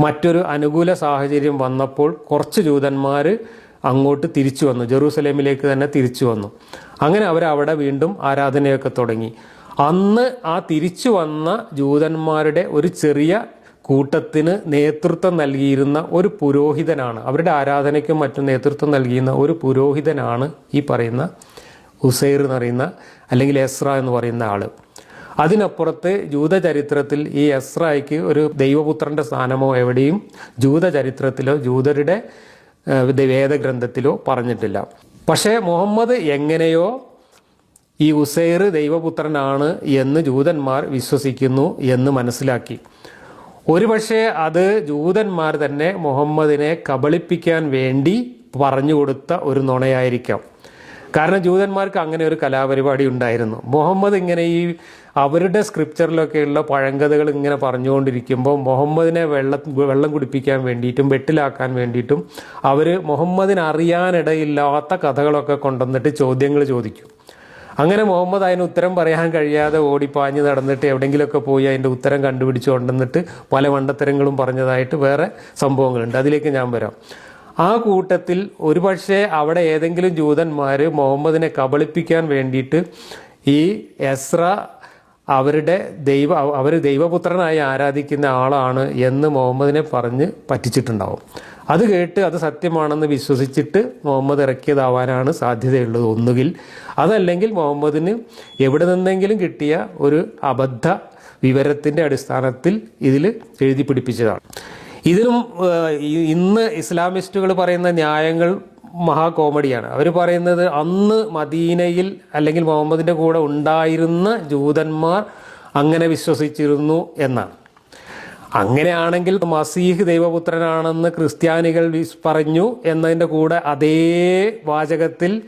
മറ്റൊരു അനുകൂല സാഹചര്യം വന്നപ്പോൾ കുറച്ച് ജൂതന്മാർ അങ്ങോട്ട് തിരിച്ചു വന്നു ജെറൂസലേമിലേക്ക് തന്നെ തിരിച്ചു വന്നു. അങ്ങനെ അവരവിടെ വീണ്ടും ആരാധനയൊക്കെ തുടങ്ങി. അന്ന് ആ തിരിച്ചു വന്ന ജൂതന്മാരുടെ ഒരു ചെറിയ കൂട്ടത്തിന് നേതൃത്വം നൽകിയിരുന്ന ഒരു പുരോഹിതനാണ്. അവരുടെ ആരാധനയ്ക്കും മറ്റും നേതൃത്വം നൽകിയിരുന്ന ഒരു പുരോഹിതനാണ് ഈ പറയുന്ന ഉസൈർ എന്ന് പറയുന്ന അല്ലെങ്കിൽ എസ്ര എന്ന് പറയുന്ന ആൾ. അതിനപ്പുറത്ത് ജൂതചരിത്രത്തിൽ ഈ എസ്രായ്ക്ക് ഒരു ദൈവപുത്രന്റെ സ്ഥാനമോ എവിടെയും ജൂതചരിത്രത്തിലോ ജൂതരുടെ വേദഗ്രന്ഥത്തിലോ പറഞ്ഞിട്ടില്ല. പക്ഷേ മുഹമ്മദ് എങ്ങനെയോ ഈ ഉസൈർ ദൈവപുത്രനാണ് എന്ന് ജൂതന്മാർ വിശ്വസിക്കുന്നു എന്ന് മനസ്സിലാക്കി. ഒരുപക്ഷെ അത് ജൂതന്മാർ തന്നെ മുഹമ്മദിനെ കബളിപ്പിക്കാൻ വേണ്ടി പറഞ്ഞു കൊടുത്ത ഒരു നുണയായിരിക്കാം. കാരണം ജൂതന്മാർക്ക് അങ്ങനെ ഒരു കലാപരിപാടി ഉണ്ടായിരുന്നു. മുഹമ്മദ് ഇങ്ങനെ ഈ അവരുടെ സ്ക്രിപ്ചറിലൊക്കെയുള്ള പഴങ്കഥകൾ ഇങ്ങനെ പറഞ്ഞുകൊണ്ടിരിക്കുമ്പോൾ മുഹമ്മദിനെ വെള്ള വെള്ളം കുടിപ്പിക്കാൻ വേണ്ടിയിട്ടും വെട്ടിലാക്കാൻ വേണ്ടിയിട്ടും അവർ മുഹമ്മദിന് അറിയാനിടയില്ലാത്ത കഥകളൊക്കെ കൊണ്ടുവന്നിട്ട് ചോദ്യങ്ങൾ ചോദിക്കും. അങ്ങനെ മുഹമ്മദ് അതിന് ഉത്തരം പറയാൻ കഴിയാതെ ഓടിപ്പാഞ്ഞ് നടന്നിട്ട് എവിടെയെങ്കിലുമൊക്കെ പോയി അതിന്റെ ഉത്തരം കണ്ടുപിടിച്ച് കൊണ്ടുവന്നിട്ട് പല മണ്ടത്തരങ്ങളും പറഞ്ഞതായിട്ട് വേറെ സംഭവങ്ങളുണ്ട്. അതിലേക്ക് ഞാൻ വരാം. ആ കൂട്ടത്തിൽ ഒരുപക്ഷെ അവിടെ ഏതെങ്കിലും ജൂതന്മാർ മുഹമ്മദിനെ കബളിപ്പിക്കാൻ വേണ്ടിയിട്ട് ഈ എസ്ര അവരുടെ ദൈവ അവർ ദൈവപുത്രനായി ആരാധിക്കുന്ന ആളാണ് എന്ന് മുഹമ്മദിനെ പറഞ്ഞ് പറ്റിച്ചിട്ടുണ്ടാവും. അത് കേട്ട് അത് സത്യമാണെന്ന് വിശ്വസിച്ചിട്ട് മുഹമ്മദ് ഇറക്കിയതാവാനാണ് സാധ്യതയുള്ളത്. ഒന്നുകിൽ അതല്ലെങ്കിൽ മുഹമ്മദിന് എവിടെ നിന്നെങ്കിലും കിട്ടിയ ഒരു അബദ്ധ വിവരത്തിന്റെ അടിസ്ഥാനത്തിൽ ഇതിൽ എഴുതി പിടിപ്പിച്ചതാണ്. ഇതിനും ഇന്ന് ഇസ്ലാമിസ്റ്റുകൾ പറയുന്ന ന്യായങ്ങൾ മഹാ കോമഡിയാണ് അവർ പറയുന്നത് അന്ന് മദീനയിൽ അല്ലെങ്കിൽ മുഹമ്മദിന്റെ കൂടെ ഉണ്ടായിരുന്ന ജൂതന്മാർ അങ്ങനെ വിശ്വസിച്ചിരുന്നു എന്നാണ്. അങ്ങനെയാണെങ്കിൽ മസീഹ് ദൈവപുത്രനാണെന്ന് ക്രിസ്ത്യാനികൾ പറഞ്ഞു എന്നതിന്റെ കൂടെ അതേ വാചകത്തിൽ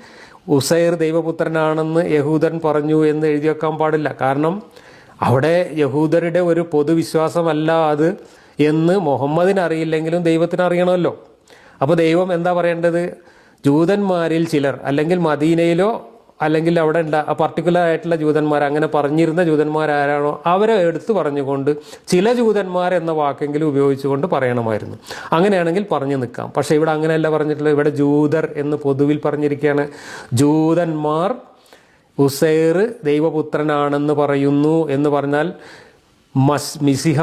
ഉസൈർ ദൈവപുത്രനാണെന്ന് യഹൂദൻ പറഞ്ഞു എന്ന് എഴുതി വെക്കാൻ പാടില്ല. കാരണം അവിടെ യഹൂദരുടെ ഒരു പൊതുവിശ്വാസമല്ല അത് എന്ന് മുഹമ്മദിന് അറിയില്ലെങ്കിലും ദൈവത്തിന് അറിയണമല്ലോ. അപ്പോൾ ദൈവം എന്താ പറയേണ്ടത്? ജൂതന്മാരിൽ ചിലർ അല്ലെങ്കിൽ മദീനയിലോ അല്ലെങ്കിൽ അവിടെ ഉണ്ട പർട്ടിക്കുലർ ആയിട്ടുള്ള ജൂതന്മാർ അങ്ങനെ പറഞ്ഞിരുന്ന ജൂതന്മാരാരാണോ? അവരെ എടുത്തു പറഞ്ഞുകൊണ്ട് ചില ജൂതന്മാർ എന്ന വാക്കെങ്കിലും ഉപയോഗിച്ചുകൊണ്ട് പറയണമായിരുന്നു. അങ്ങനെയാണെങ്കിൽ പറഞ്ഞു നിൽക്കാം. പക്ഷേ ഇവിടെ അങ്ങനെയല്ല പറഞ്ഞിട്ടുള്ളത്. ഇവിടെ ജൂതർ എന്ന് പൊതുവിൽ പറഞ്ഞിരിക്കുകയാണ്. ജൂതന്മാർ ഉസൈർ ദൈവപുത്രനാണെന്ന് പറയുന്നു എന്ന് പറഞ്ഞാൽ മസ് മിസിഹ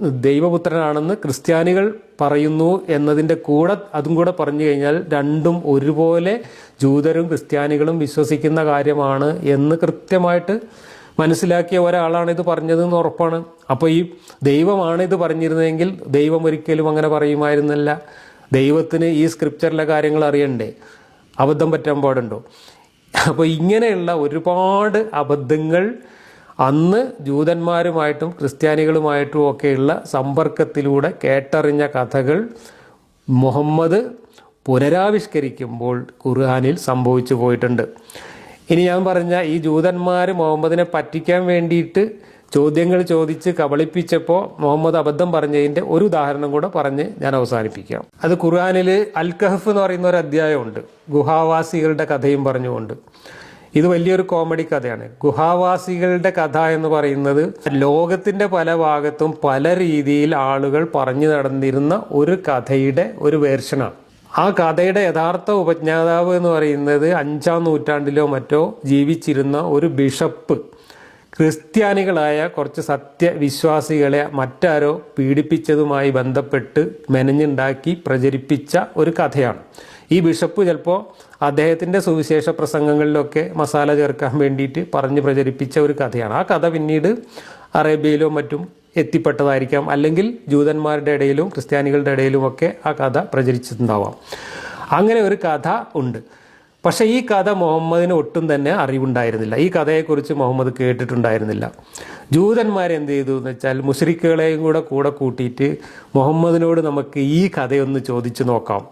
ദൈവപുത്രനാണെന്ന് ക്രിസ്ത്യാനികൾ പറയുന്നു എന്നതിന്റെ കൂടെ അതും കൂടെ പറഞ്ഞു കഴിഞ്ഞാൽ രണ്ടും ഒരുപോലെ ജൂതരും ക്രിസ്ത്യാനികളും വിശ്വസിക്കുന്ന കാര്യമാണ് എന്ന് കൃത്യമായിട്ട് മനസ്സിലാക്കിയ ഒരാളാണ് ഇത് പറഞ്ഞതെന്ന് ഉറപ്പാണ്. അപ്പോൾ ഈ ദൈവമാണ് ഇത് പറഞ്ഞിരുന്നതെങ്കിൽ ദൈവം ഒരിക്കലും അങ്ങനെ പറയുമായിരുന്നില്ല. ദൈവത്തിന് ഈ സ്ക്രിപ്ചറിലെ കാര്യങ്ങൾ അറിയണ്ടേ? അബദ്ധം പറ്റാൻ പാടുണ്ടോ? അപ്പോൾ ഇങ്ങനെയുള്ള ഒരുപാട് അബദ്ധങ്ങൾ അന്ന് ജൂതന്മാരുമായിട്ടും ക്രിസ്ത്യാനികളുമായിട്ടും ഒക്കെയുള്ള സമ്പർക്കത്തിലൂടെ കേട്ടറിഞ്ഞ കഥകൾ മുഹമ്മദ് പുനരാവിഷ്കരിക്കുമ്പോൾ ഖുർഹാനിൽ സംഭവിച്ചു പോയിട്ടുണ്ട്. ഇനി ഞാൻ പറഞ്ഞ ഈ ജൂതന്മാർ മുഹമ്മദിനെ പറ്റിക്കാൻ വേണ്ടിയിട്ട് ചോദ്യങ്ങൾ ചോദിച്ച് കബളിപ്പിച്ചപ്പോൾ മുഹമ്മദ് അബദ്ധം പറഞ്ഞതിന്റെ ഒരു ഉദാഹരണം കൂടെ പറഞ്ഞ് ഞാൻ അവസാനിപ്പിക്കാം. അത് ഖുർആാനിൽ അൽ കഹഫ് എന്ന് പറയുന്ന ഒരു അധ്യായമുണ്ട്. ഗുഹാവാസികളുടെ കഥയും പറഞ്ഞുകൊണ്ട്. ഇത് വലിയൊരു കോമഡി കഥയാണ്. ഗുഹാവാസികളുടെ കഥ എന്ന് പറയുന്നത് ലോകത്തിന്റെ പല ഭാഗത്തും പല രീതിയിൽ ആളുകൾ പറഞ്ഞു നടന്നിരുന്ന ഒരു കഥയുടെ ഒരു വേർഷനാണ് ആ കഥയുടെ യഥാർത്ഥ ഉപജ്ഞാതാവ് എന്ന് പറയുന്നത് അഞ്ചാം നൂറ്റാണ്ടിലോ മറ്റോ ജീവിച്ചിരുന്ന ഒരു ബിഷപ്പ് ക്രിസ്ത്യാനികളായ കുറച്ച് സത്യവിശ്വാസികളെ മറ്റാരോ പീഡിപ്പിച്ചതുമായി ബന്ധപ്പെട്ട് മെനഞ്ഞുണ്ടാക്കി പ്രചരിപ്പിച്ച ഒരു കഥയാണ്. ഈ ബിഷപ്പ് ചിലപ്പോൾ അദ്ദേഹത്തിന്റെ സുവിശേഷ പ്രസംഗങ്ങളിലൊക്കെ മസാല ചേർക്കാൻ വേണ്ടിയിട്ട് പറഞ്ഞ് പ്രചരിപ്പിച്ച ഒരു കഥയാണ്. ആ കഥ പിന്നീട് അറേബ്യയിലോ മറ്റും എത്തിപ്പെട്ടതായിരിക്കാം. അല്ലെങ്കിൽ ജൂതന്മാരുടെ ഇടയിലും ക്രിസ്ത്യാനികളുടെ ഇടയിലുമൊക്കെ ആ കഥ പ്രചരിച്ചിട്ടുണ്ടാവാം. അങ്ങനെ ഒരു കഥ ഉണ്ട്. പക്ഷേ ഈ കഥ മുഹമ്മദിന് ഒട്ടും തന്നെ അറിവുണ്ടായിരുന്നില്ല. ഈ കഥയെക്കുറിച്ച് മുഹമ്മദ് കേട്ടിട്ടുണ്ടായിരുന്നില്ല. ജൂതന്മാരെന്ത് ചെയ്തു എന്ന് വെച്ചാൽ മുസ്ലിക്കുകളെയും കൂടെ കൂടെ കൂട്ടിയിട്ട് മുഹമ്മദിനോട് നമുക്ക് ഈ കഥയൊന്ന് ചോദിച്ചു നോക്കാം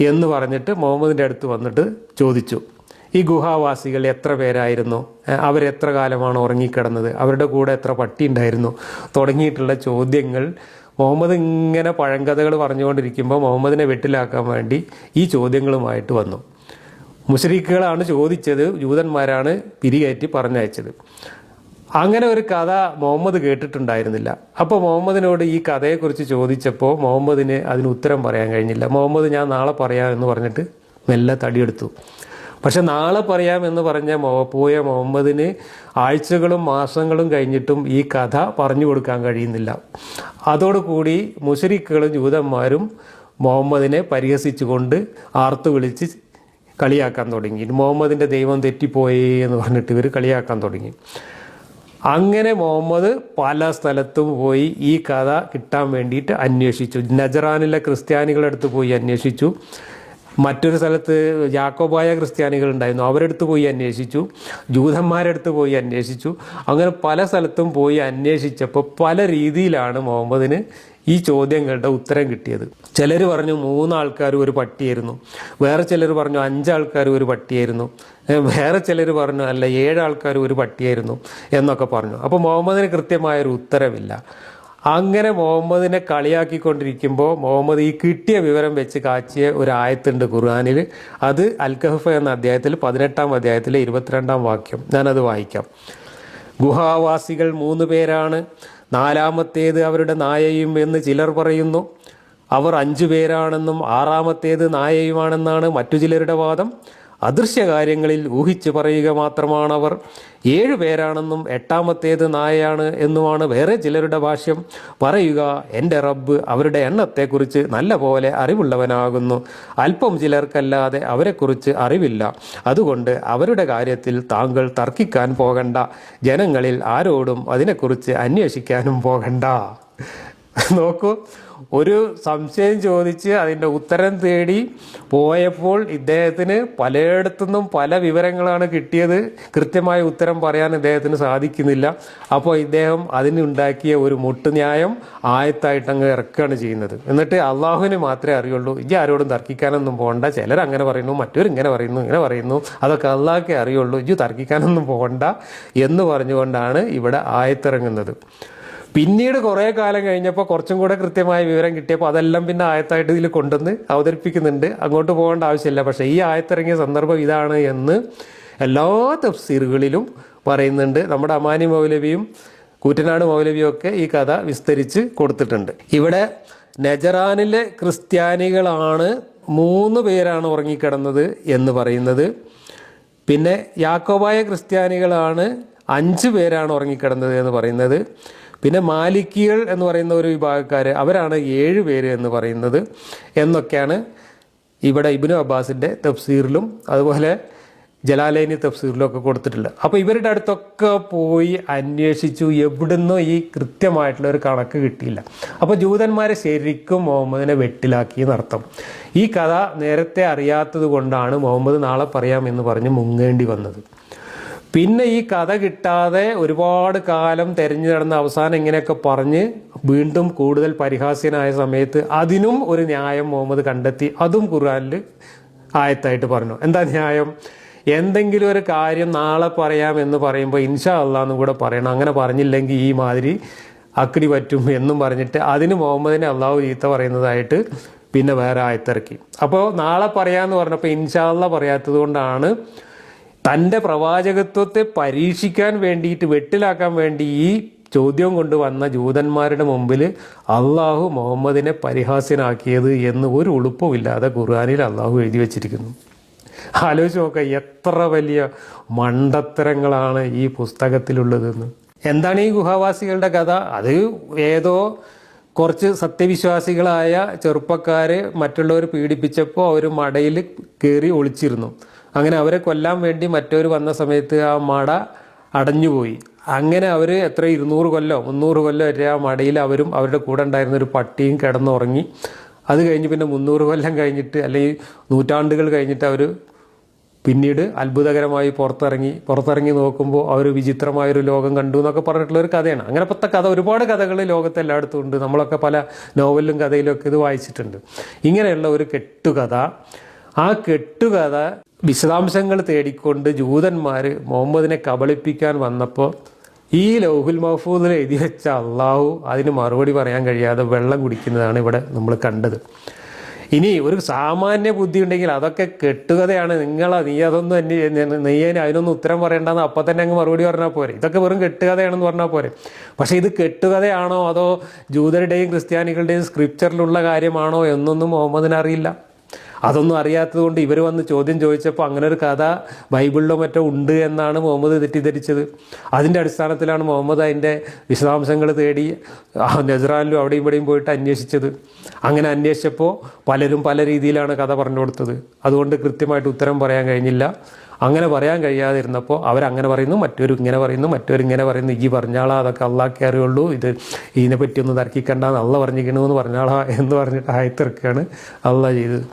എന്ന് പറഞ്ഞിട്ട് മുഹമ്മദിന്റെ അടുത്ത് വന്നിട്ട് ചോദിച്ചു. ഈ ഗുഹാവാസികൾ എത്ര പേരായിരുന്നു? അവരെത്ര കാലമാണ് ഉറങ്ങിക്കിടന്നത്? അവരുടെ കൂടെ എത്ര പട്ടി ഉണ്ടായിരുന്നു? തുടങ്ങിയിട്ടുള്ള ചോദ്യങ്ങൾ മുഹമ്മദ് ഇങ്ങനെ പഴങ്കഥകൾ പറഞ്ഞുകൊണ്ടിരിക്കുമ്പോൾ മുഹമ്മദിനെ വെട്ടിലാക്കാൻ വേണ്ടി ഈ ചോദ്യങ്ങളുമായിട്ട് വന്നു. മുഷരിക്കുകളാണ് ചോദിച്ചത് ജൂതന്മാരാണ് പിരികയറ്റി പറഞ്ഞയച്ചത്. അങ്ങനെ ഒരു കഥ മുഹമ്മദ് കേട്ടിട്ടുണ്ടായിരുന്നില്ല. അപ്പോൾ മുഹമ്മദിനോട് ഈ കഥയെക്കുറിച്ച് ചോദിച്ചപ്പോൾ മുഹമ്മദിന് അതിന് ഉത്തരം പറയാൻ കഴിഞ്ഞില്ല. മുഹമ്മദ് ഞാൻ നാളെ പറയാം എന്ന് പറഞ്ഞിട്ട് മെല്ലെ തടിയെടുത്തു. പക്ഷെ നാളെ പറയാമെന്ന് പറഞ്ഞ പോയ മുഹമ്മദിന് ആഴ്ചകളും മാസങ്ങളും കഴിഞ്ഞിട്ടും ഈ കഥ പറഞ്ഞു കൊടുക്കാൻ കഴിയുന്നില്ല. അതോടുകൂടി മുഷരിക്കുകളും ജൂതന്മാരും മുഹമ്മദിനെ പരിഹസിച്ചുകൊണ്ട് ആർത്തു വിളിച്ച് കളിയാക്കാൻ തുടങ്ങി. മുഹമ്മദിന്റെ ദൈവം തെറ്റിപ്പോയി എന്ന് പറഞ്ഞിട്ട് ഇവർ കളിയാക്കാൻ തുടങ്ങി. അങ്ങനെ മുഹമ്മദ് പല സ്ഥലത്തും പോയി ഈ കഥ കിട്ടാൻ വേണ്ടിയിട്ട് അന്വേഷിച്ചു. നജറാനിലെ ക്രിസ്ത്യാനികളുടെ അടുത്ത് പോയി അന്വേഷിച്ചു. മറ്റൊരു സ്ഥലത്ത് ജാക്കോബായ ക്രിസ്ത്യാനികൾ ഉണ്ടായിരുന്നു. അവരെടുത്ത് പോയി അന്വേഷിച്ചു. ജൂതന്മാരെടുത്ത് പോയി അന്വേഷിച്ചു. അങ്ങനെ പല സ്ഥലത്തും പോയി അന്വേഷിച്ചപ്പോൾ പല രീതിയിലാണ് മുഹമ്മദിന് ഈ ചോദ്യങ്ങളുടെ ഉത്തരം കിട്ടിയത്. ചിലർ പറഞ്ഞു മൂന്നാൾക്കാർ ഒരു പട്ടിയായിരുന്നു. വേറെ ചിലർ പറഞ്ഞു അഞ്ചാൾക്കാർ ഒരു പട്ടിയായിരുന്നു. വേറെ ചിലർ പറഞ്ഞു അല്ല ഏഴാൾക്കാർ ഒരു പട്ടിയായിരുന്നു എന്നൊക്കെ പറഞ്ഞു. അപ്പോൾ മുഹമ്മദിന് കൃത്യമായൊരു ഉത്തരവില്ല അങ്ങനെ മുഹമ്മദിനെ കളിയാക്കിക്കൊണ്ടിരിക്കുമ്പോൾ മുഹമ്മദ് ഈ കിട്ടിയ വിവരം വെച്ച് കാച്ചിയ ഒരു ആയത്തുണ്ട് ഖുർആാനിൽ അത് അൽ കഹഫ് എന്ന അധ്യായത്തിൽ പതിനെട്ടാം അധ്യായത്തിലെ ഇരുപത്തിരണ്ടാം വാക്യം. ഞാനത് വായിക്കാം. ഗുഹാവാസികൾ മൂന്ന് പേരാണ്. നാലാമത്തേത് അവരുടെ നായയും എന്ന് ചിലർ പറയുന്നു. അവർ അഞ്ചു പേരാണെന്നും ആറാമത്തേത് നായയുമാണെന്നാണ് മറ്റു ചിലരുടെ വാദം. അദൃശ്യ കാര്യങ്ങളിൽ ഊഹിച്ചു പറയുക മാത്രമാണവർ. ഏഴു പേരാണെന്നും എട്ടാമത്തേത് നായയാണ് എന്നുമാണ് വേറെ ചിലരുടെ ഭാഷ്യം. പറയുക എന്റെ റബ്ബ് അവരുടെ എണ്ണത്തെക്കുറിച്ച് നല്ല പോലെ അറിവുള്ളവനാകുന്നു. അല്പം ചിലർക്കല്ലാതെ അവരെക്കുറിച്ച് അറിവില്ല. അതുകൊണ്ട് അവരുടെ കാര്യത്തിൽ താങ്കൾ തർക്കിക്കാൻ പോകണ്ട. ജനങ്ങളിൽ ആരോടും അതിനെക്കുറിച്ച് അന്വേഷിക്കാനും പോകണ്ട. നോക്കൂ ഒരു സംശയം ചോദിച്ച് അതിന്റെ ഉത്തരം തേടി പോയപ്പോൾ ഇദ്ദേഹത്തിന് പലയിടത്തുനിന്നും പല വിവരങ്ങളാണ് കിട്ടിയത്. കൃത്യമായ ഉത്തരം പറയാൻ ഇദ്ദേഹത്തിന് സാധിക്കുന്നില്ല. അപ്പോൾ ഇദ്ദേഹം അതിനുണ്ടാക്കിയ ഒരു മുട്ടുന്യായം ആയത്തായിട്ട് അങ്ങ് ഇറക്കുകയാണ് ചെയ്യുന്നത്. എന്നിട്ട് അള്ളാഹുവിന് മാത്രമേ അറിയുള്ളൂ. ഇജ്ജ് ആരോടും തർക്കിക്കാനൊന്നും പോകണ്ട ചിലർ അങ്ങനെ പറയുന്നു മറ്റൊരു ഇങ്ങനെ പറയുന്നു ഇങ്ങനെ പറയുന്നു. അതൊക്കെ അള്ളാഹ്ക്കേ അറിയുള്ളൂ. ഇജ്ജ് തർക്കിക്കാനൊന്നും പോകണ്ട എന്ന് പറഞ്ഞുകൊണ്ടാണ് ഇവിടെ ആയത്തിറങ്ങുന്നത്. പിന്നീട് കുറേ കാലം കഴിഞ്ഞപ്പോൾ കുറച്ചും കൂടെ കൃത്യമായ വിവരം കിട്ടിയപ്പോൾ അതെല്ലാം പിന്നെ ആയത്തായിട്ട് ഇതിൽ കൊണ്ടുവന്ന് അവതരിപ്പിക്കുന്നുണ്ട്. അങ്ങോട്ട് പോകേണ്ട ആവശ്യമില്ല. പക്ഷേ ഈ ആയത്തിറങ്ങിയ സന്ദർഭം ഇതാണ് എന്ന് എല്ലാ തഫ്സീറുകളിലും പറയുന്നുണ്ട്. നമ്മുടെ അമാനി മൗലവിയും കൂറ്റനാട് മൗലവിയും ഒക്കെ ഈ കഥ വിസ്തരിച്ച് കൊടുത്തിട്ടുണ്ട്. ഇവിടെ നജറാനിലെ ക്രിസ്ത്യാനികളാണ് മൂന്ന് പേരാണ് ഉറങ്ങിക്കിടന്നത് എന്ന് പറയുന്നത്. പിന്നെ യാക്കോബായ ക്രിസ്ത്യാനികളാണ് അഞ്ച് പേരാണ് ഉറങ്ങിക്കിടന്നത് എന്ന് പറയുന്നത്. പിന്നെ മാലിക്കികൾ എന്ന് പറയുന്ന ഒരു വിഭാഗക്കാർ അവരാണ് ഏഴ് പേര് എന്ന് പറയുന്നത് എന്നൊക്കെയാണ് ഇവിടെ ഇബിനു അബ്ബാസിന്റെ തഫ്സീറിലും അതുപോലെ ജലാലൈനി തഫ്സീറിലും ഒക്കെ കൊടുത്തിട്ടുള്ളത്. അപ്പോൾ ഇവരുടെ അടുത്തൊക്കെ പോയി അന്വേഷിച്ചു എവിടുന്നോ ഈ കൃത്യമായിട്ടുള്ള ഒരു കണക്ക് കിട്ടിയില്ല. അപ്പോൾ ജൂതന്മാരെ ശരിക്കും മുഹമ്മദിനെ വെട്ടിലാക്കി എന്നർത്ഥം. ഈ കഥ നേരത്തെ അറിയാത്തത് കൊണ്ടാണ് മുഹമ്മദ് നാളെ പറയാമെന്ന് പറഞ്ഞ് മുങ്ങേണ്ടി വന്നത്. പിന്നെ ഈ കഥ കിട്ടാതെ ഒരുപാട് കാലം തെരഞ്ഞു നടന്ന അവസാനം ഇങ്ങനെയൊക്കെ പറഞ്ഞ് വീണ്ടും കൂടുതൽ പരിഹാസ്യനായ സമയത്ത് അതിനും ഒരു ന്യായം മുഹമ്മദ് കണ്ടെത്തി. അതും ഖുർആാനിൽ ആയത്തായിട്ട് പറഞ്ഞു. എന്താ ന്യായം? എന്തെങ്കിലും ഒരു കാര്യം നാളെ പറയാം എന്ന് പറയുമ്പോൾ ഇൻഷാ അള്ളാന്ന് കൂടെ പറയണം. അങ്ങനെ പറഞ്ഞില്ലെങ്കിൽ ഈ മാതിരി അക്കിടി പറ്റും എന്നും പറഞ്ഞിട്ട് അതിന് മുഹമ്മദിനെ അള്ളാഹു ചീത്ത പറയുന്നതായിട്ട് പിന്നെ വേറെ ആയത്തിറക്കി. അപ്പോൾ നാളെ പറയാമെന്ന് പറഞ്ഞപ്പോൾ ഇൻഷാ അള്ളാ പറയാത്തത് കൊണ്ടാണ് തന്റെ പ്രവാചകത്വത്തെ പരീക്ഷിക്കാൻ വേണ്ടിയിട്ട് വെട്ടിലാക്കാൻ വേണ്ടി ഈ ചോദ്യം കൊണ്ടുവന്ന ജൂതന്മാരുടെ മുമ്പിൽ അള്ളാഹു മുഹമ്മദിനെ പരിഹാസ്യനാക്കിയത് എന്ന് ഒരു ഉളുപ്പമില്ലാതെ ഖുർആാനിൽ അള്ളാഹു എഴുതി വച്ചിരിക്കുന്നു. ആലോചിച്ച് നോക്ക എത്ര വലിയ മണ്ടത്തരങ്ങളാണ് ഈ പുസ്തകത്തിലുള്ളതെന്ന്. എന്താണ് ഈ ഗുഹാവാസികളുടെ കഥ? അത് ഏതോ കുറച്ച് സത്യവിശ്വാസികളായ ചെറുപ്പക്കാരെ മറ്റുള്ളവർ പീഡിപ്പിച്ചപ്പോൾ അവർ മടയിൽ കയറി ഒളിച്ചിരുന്നു. അങ്ങനെ അവരെ കൊല്ലാൻ വേണ്ടി മറ്റവർ വന്ന സമയത്ത് ആ മട അടഞ്ഞുപോയി. അങ്ങനെ അവർ എത്ര ഇരുന്നൂറ് കൊല്ലോ മുന്നൂറ് കൊല്ലോ വരെ ആ മടയിൽ അവരും അവരുടെ കൂടെ ഉണ്ടായിരുന്ന ഒരു പട്ടിയും കിടന്നുറങ്ങി. അത് കഴിഞ്ഞ് പിന്നെ മുന്നൂറ് കൊല്ലം കഴിഞ്ഞിട്ട് അല്ലെങ്കിൽ നൂറ്റാണ്ടുകൾ കഴിഞ്ഞിട്ട് അവർ പിന്നീട് അത്ഭുതകരമായി പുറത്തിറങ്ങി പുറത്തിറങ്ങി നോക്കുമ്പോൾ അവർ വിചിത്രമായൊരു ലോകം കണ്ടു എന്നൊക്കെ പറഞ്ഞിട്ടുള്ള ഒരു കഥയാണ്. അങ്ങനെപ്പോഴത്തെ കഥ ഒരുപാട് കഥകൾ ലോകത്ത് എല്ലായിടത്തും ഉണ്ട്. നമ്മളൊക്കെ പല നോവലിലും കഥയിലും ഒക്കെ ഇത് വായിച്ചിട്ടുണ്ട്. ഇങ്ങനെയുള്ള ഒരു കെട്ടുകഥ. ആ കെട്ടുകഥ വിശദാംശങ്ങൾ തേടിക്കൊണ്ട് ജൂതന്മാർ മുഹമ്മദിനെ കബളിപ്പിക്കാൻ വന്നപ്പോൾ ഈ ലൗഹുൽ മഹഫൂദിൽ എഴുതി വെച്ച അള്ളാഹു അതിന് മറുപടി പറയാൻ കഴിയാതെ വെള്ളം കുടിക്കുന്നതാണ് ഇവിടെ നമ്മൾ കണ്ടത്. ഇനി ഒരു സാമാന്യ ബുദ്ധി ഉണ്ടെങ്കിൽ അതൊക്കെ കെട്ടുകഥയാണ്. നിങ്ങളാ നീ അതൊന്നും അന്വേ നീ അതിന് അതിനൊന്നും ഉത്തരം പറയണ്ടെന്ന് അപ്പം തന്നെ അങ്ങ് മറുപടി പറഞ്ഞാൽ പോരെ. ഇതൊക്കെ വെറും കെട്ടുകഥയാണെന്ന് പറഞ്ഞാൽ പോരെ. പക്ഷേ ഇത് കെട്ടുകഥയാണോ അതോ ജൂതരുടെയും ക്രിസ്ത്യാനികളുടെയും സ്ക്രിപ്ചറിലുള്ള കാര്യമാണോ എന്നൊന്നും മുഹമ്മദിന് അറിയില്ല. അതൊന്നും അറിയാത്തത് കൊണ്ട് ഇവർ വന്ന് ചോദ്യം ചോദിച്ചപ്പോൾ അങ്ങനെ ഒരു കഥ ബൈബിളിലോ മറ്റോ ഉണ്ട് എന്നാണ് മുഹമ്മദ് തെറ്റിദ്ധരിച്ചത്. അതിന്റെ അടിസ്ഥാനത്തിലാണ് മുഹമ്മദ് അതിന്റെ വിശദാംശങ്ങൾ തേടി നസ്രാനിലും അവിടെയും ഇവിടെയും പോയിട്ട് അന്വേഷിച്ചത്. അങ്ങനെ അന്വേഷിച്ചപ്പോൾ പലരും പല രീതിയിലാണ് കഥ പറഞ്ഞു കൊടുത്തത്. അതുകൊണ്ട് കൃത്യമായിട്ട് ഉത്തരം പറയാൻ കഴിഞ്ഞില്ല. അങ്ങനെ പറയാൻ കഴിയാതിരുന്നപ്പോൾ അവരങ്ങനെ പറയുന്നു മറ്റൊരു ഇങ്ങനെ പറയുന്നു മറ്റൊരു ഇങ്ങനെ പറയുന്നു. ഈ പറഞ്ഞാളാ അതൊക്കെ അള്ളാഹ്ക്കേ അറിയുള്ളൂ ഇത് ഇതിനെ പറ്റിയൊന്നും തർക്കിക്കണ്ട അള്ള പറഞ്ഞിരിക്കണു എന്ന് പറഞ്ഞാളാ എന്ന് പറഞ്ഞിട്ട് ആയത്തിറക്കുകയാണ് അള്ള ചെയ്തത്.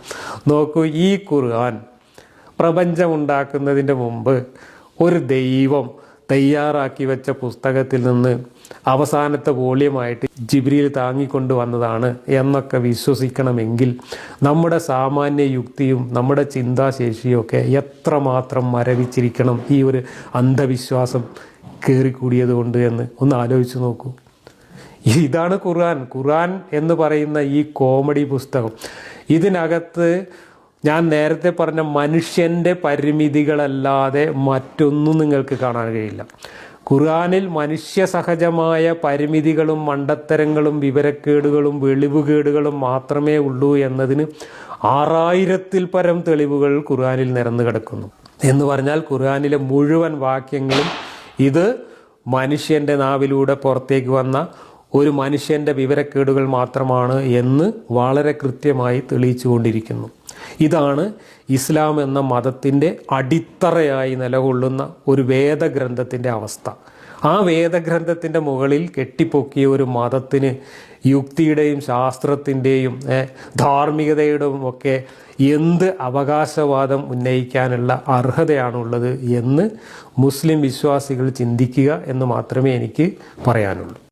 നോക്കൂ ഈ ഖുർആൻ പ്രപഞ്ചമുണ്ടാക്കുന്നതിന്റെ മുമ്പ് ഒരു ദൈവം തയ്യാറാക്കി വെച്ച പുസ്തകത്തിൽ നിന്ന് അവസാനത്തെ വോള്യമായിട്ട് ജിബ്രിയിൽ താങ്ങിക്കൊണ്ട് വന്നതാണ് എന്നൊക്കെ വിശ്വസിക്കണമെങ്കിൽ നമ്മുടെ സാമാന്യ യുക്തിയും നമ്മുടെ ചിന്താശേഷിയും ഒക്കെ എത്രമാത്രം മരവിച്ചിരിക്കണം ഈ ഒരു അന്ധവിശ്വാസം കയറിക്കൂടിയത് കൊണ്ട് എന്ന് ഒന്ന് ആലോചിച്ച് നോക്കൂ. ഇതാണ് ഖുർആൻ. ഖുർആൻ എന്ന് പറയുന്ന ഈ കോമഡി പുസ്തകം. ഇതിനകത്ത് ഞാൻ നേരത്തെ പറഞ്ഞ മനുഷ്യന്റെ പരിമിതികളല്ലാതെ മറ്റൊന്നും നിങ്ങൾക്ക് കാണാൻ കഴിയില്ല. ഖുർആനിൽ മനുഷ്യ സഹജമായ പരിമിതികളും മണ്ടത്തരങ്ങളും വിവരക്കേടുകളും വെളിവുകേടുകളും മാത്രമേ ഉള്ളൂ എന്നതിന് ആറായിരത്തിൽ പരം തെളിവുകൾ ഖുർആാനിൽ നിരന്നു കിടക്കുന്നു. എന്ന് പറഞ്ഞാൽ ഖുർആാനിലെ മുഴുവൻ വാക്യങ്ങളും ഇത് മനുഷ്യന്റെ നാവിലൂടെ പുറത്തേക്ക് വന്ന ഒരു മനുഷ്യന്റെ വിവരക്കേടുകൾ മാത്രമാണ് എന്ന് വളരെ കൃത്യമായി തെളിയിച്ചുകൊണ്ടിരിക്കുന്നു. ഇതാണ് ഇസ്ലാം എന്ന മതത്തിന്റെ അടിത്തറയായി നിലകൊള്ളുന്ന ഒരു വേദഗ്രന്ഥത്തിന്റെ അവസ്ഥ. ആ വേദഗ്രന്ഥത്തിന്റെ മുകളിൽ കെട്ടിപ്പൊക്കിയ ഒരു മതത്തിന് യുക്തിയുടെയും ശാസ്ത്രത്തിന്റെയും ധാർമ്മികതയുടെയും ഒക്കെ എന്ത് അവകാശവാദം ഉന്നയിക്കാനുള്ള അർഹതയാണുള്ളത് എന്ന് മുസ്ലിം വിശ്വാസികൾ ചിന്തിക്കുക എന്ന് മാത്രമേ എനിക്ക് പറയാനുള്ളൂ.